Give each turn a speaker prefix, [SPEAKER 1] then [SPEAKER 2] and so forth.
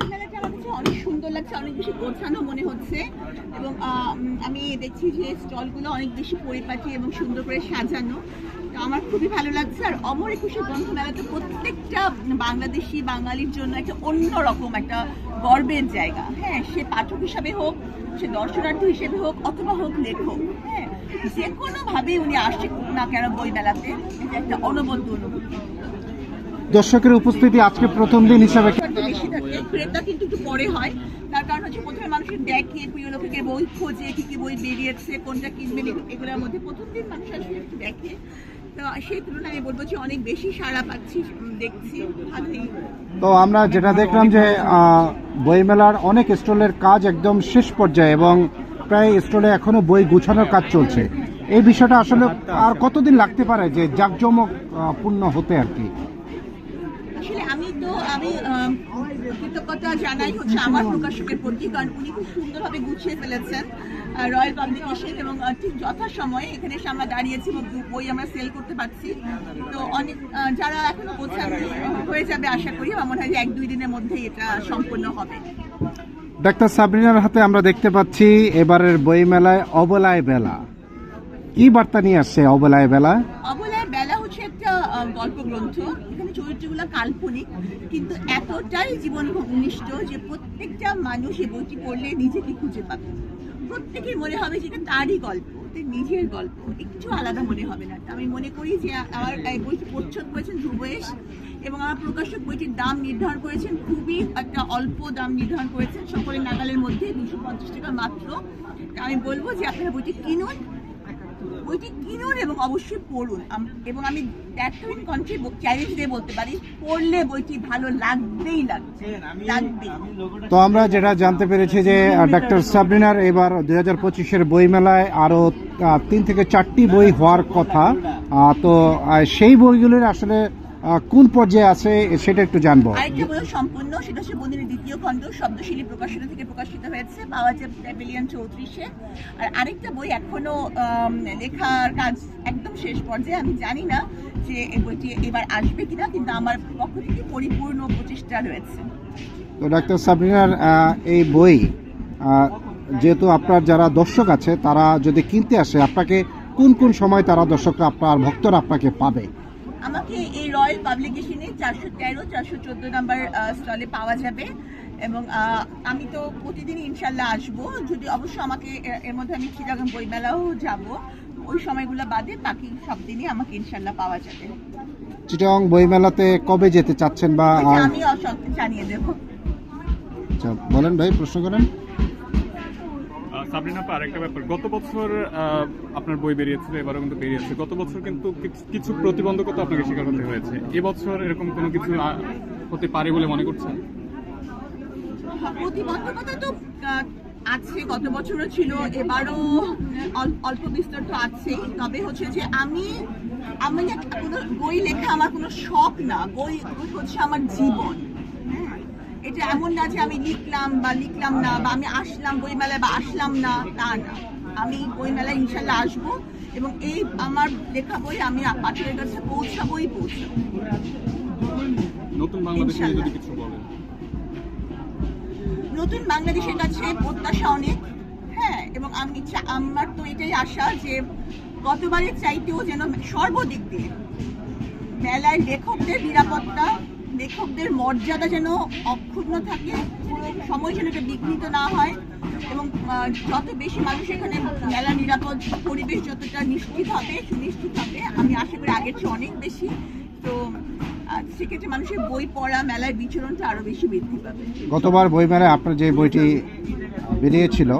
[SPEAKER 1] আমার অনেক সুন্দর লাগছে, অনেক বেশি গোছানো মনে হচ্ছে। এবং আমি দেখছি যে অনেক বেশি এবং সুন্দর করে সাজানো। তো আমার খুবই ভালো লাগছে। আর অমর একুশে গ্রন্থ মেলা তো প্রত্যেকটা বাংলাদেশি বাঙালির জন্য একটা অন্যরকম একটা গর্বের জায়গা। হ্যাঁ সে পাঠক হিসাবে হোক, সে দর্শনার্থী হিসেবে হোক, অথবা হোক লেখক হ্যাঁ যে কোনোভাবেই উনি আসে না কেন বই মেলাতে একটা অনবদ্য অনুভূতি।
[SPEAKER 2] দর্শকের উপস্থিতি আজকে প্রথম দিন হিসাবে
[SPEAKER 1] বেশি থাকে ক্রেতা কিন্তু একটু পরে হয়। তার কারণ হচ্ছে প্রথমে মানুষের দেখে প্রিয় লোকের বই খোঁজে কি কি বই বেরিয়েছে কোনটা কিনবেন এগুলোর মধ্যে প্রথম দিন মানুষ আসলে একটু দেখে। তো সেই তুলনায় আমি বলব যে অনেক বেশি সাড়া পাচ্ছি দেখছি। ভালোই।
[SPEAKER 2] তো আমরা যেটা দেখলাম যে বইমেলার অনেক স্টলের কাজ একদম শেষ পর্যায়ে এবং প্রায় স্টলে এখনও বই গুছানোর কাজ চলছে। এই বিষয়টা আসলে আর কতদিন লাগতে পারে যে জাঁকজমক পূর্ণ হতে আর কি?
[SPEAKER 1] তো আমি কৃতজ্ঞতা জানাই হচ্ছে আমার প্রকাশকের প্রতি কারণ উনি খুব সুন্দরভাবে গুছিয়ে ফেলেছেন রয়্যাল পাবলিকেশন এবং ঠিক যথাসময়ে এখানে এসে আমরা দাঁড়িয়েছি এবং বই আমরা সেল করতে পারছি। তো অনেক যারা এখনও গোছান হয়ে যাবে আশা করি আমার মনে হয় এক দুই দিনের মধ্যেই এটা সম্পন্ন হবে।
[SPEAKER 2] ডাক্তার সাবরিনার হাতে আমরা দেখতে পাচ্ছি এবারের বইমেলায় অবলায় বেলা। কি বার্তা নিয়ে আসছে অবলায় বেলা?
[SPEAKER 1] গল্প গ্রন্থ এখানে চরিত্রগুলো কাল্পনিক, কিন্তু এতটাই জীবন ঘনিষ্ঠ যে প্রত্যেকটা মানুষ এই বইটি পড়লে নিজেকে খুঁজে পাবে। প্রত্যেকের মনে হবে যে এটা তারই গল্প নিজের গল্প, একটু আলাদা মনে হবে না। আমি মনে করি যে আমার বইটি প্রচ্ছদ করেছেন ধ্রুবেশ এবং আমার প্রকাশক বইটির দাম নির্ধারণ করেছেন, খুবই একটা অল্প দাম নির্ধারণ করেছেন, সকলের নাগালের মধ্যে দুশো পঞ্চাশ টাকা মাত্র। আমি বলব যে আপনারা বইটি কিনুন বইটি কিনুন এবং অবশ্যই পড়ুন। এবং আমি দ্যাটুইন কন্ট্রি চ্যালেঞ্জ দিয়ে বলতে পারি পড়লে বইটি ভালো লাগবেই লাগবে।
[SPEAKER 2] তো আমরা যেটা জানতে পেরেছি যে ডক্টর সাবরিনার এবার দুই হাজার পঁচিশের বইমেলায় আরও তিন থেকে চারটি বই হওয়ার কথা। তো সেই বইগুলির আসলে কোন পর্যায়ে আছে সেটা একটু জানব।
[SPEAKER 1] আরেকটা বই সম্পূর্ণ সেটা হচ্ছে বন্দিনীর দ্বিতীয় খণ্ড শব্দশিলী প্রকাশনা থেকে প্রকাশিত হয়েছে পাওয়া যাবে প্যাভিলিয়ন চৌত্রিশে। আর আরেকটা বই এখনও লেখার কাজ একদম শেষ পর্যায়ে। আমি জানি না যে এই বইটি এবার আসবে কিনা কিন্তু আমার পক্ষ থেকে পরিপূর্ণ প্রচেষ্টা রয়েছে।
[SPEAKER 2] তো ডাক্তার সাবরিনার এই বই যেহেতু আপনার যারা দর্শক আছে তারা যদি কিনতে আসে আপনাকে কোন কোন সময় তারা দর্শকরা আপনার ভক্তরা আপনাকে পাবে?
[SPEAKER 1] আমাকে এই রয়্যাল পাবলিকেশনে চারশো তেরো চারশো চোদ্দ নাম্বার স্টলে পাওয়া যাবে। এবং আমি তো প্রতিদিন ইনশাল্লাহ আসব। যদি অবশ্য আমাকে এর মধ্যে আমি চিরাগাম বইমেলাও যাব ওই সময়গুলো বাদে বাকি সব দিনই আমাকে ইনশাল্লাহ পাওয়া যাবে।
[SPEAKER 2] চিটং বইমেলাতে কবে যেতে চাচ্ছেন বা
[SPEAKER 1] আমি জানিয়ে দেবো।
[SPEAKER 2] আচ্ছা, বলেন ভাই প্রশ্ন করেন।
[SPEAKER 3] সাবরিনা, আপা, আরেকটা ব্যাপার। গত বছর আপনার বই বেরিয়েছিল, এবারও কিন্তু বেরিয়েছে। গত বছর কিন্তু কিছু- প্রতিবন্ধকতা আপনাকে স্বীকার হতে হয়েছে। এবছর এরকম কোনো কিছু হতে পারে বলে মনে করছেন?
[SPEAKER 1] প্রতিবন্ধকতা তো আছে, গত বছরও ছিল, এবারও অল্প বিস্তর তো আছেই। তবে হচ্ছে যে আমি আমি কোনো বই লেখা আমার কোনো শখ না। বই হচ্ছে আমার জীবন। এটা এমন না যে আমি লিখলাম বা লিখলাম না বা আমি আসলাম বইমেলায় বা আসলাম না তা না। আমি বইমেলায় ইনশাল্লাহ আসব এবং এই আমার লেখা বই আমি পাঠকের কাছে পৌঁছাবোই পৌঁছাবো।
[SPEAKER 3] নতুন বাংলাদেশে যদি কিছু বলেন।
[SPEAKER 1] নতুন বাংলাদেশের কাছে প্রত্যাশা অনেক হ্যাঁ এবং আমি আমার তো এটাই আশা যে গতবারের চাইতেও যেন সর্বদিক দিয়ে মেলায় লেখকদের নিরাপত্তা লেখকদের মর্যাদা যেন অক্ষুণ্ণ থাকে, সময় যেন এটা বিঘ্নিত না হয় এবং যত বেশি মানুষ এখানে মেলা নিরাপদ পরিবেশ যতটা নিশ্চিত হবে, সুনিশ্চিত হবে, আমি আশা করি আগের চেয়ে অনেক বেশি। তো সেক্ষেত্রে মানুষের বই পড়া, মেলায় বিচরণটা আরও বেশি বৃদ্ধি পাবে।
[SPEAKER 2] গতবার বই বইমেলায় আপনার যে বইটি বেরিয়েছিল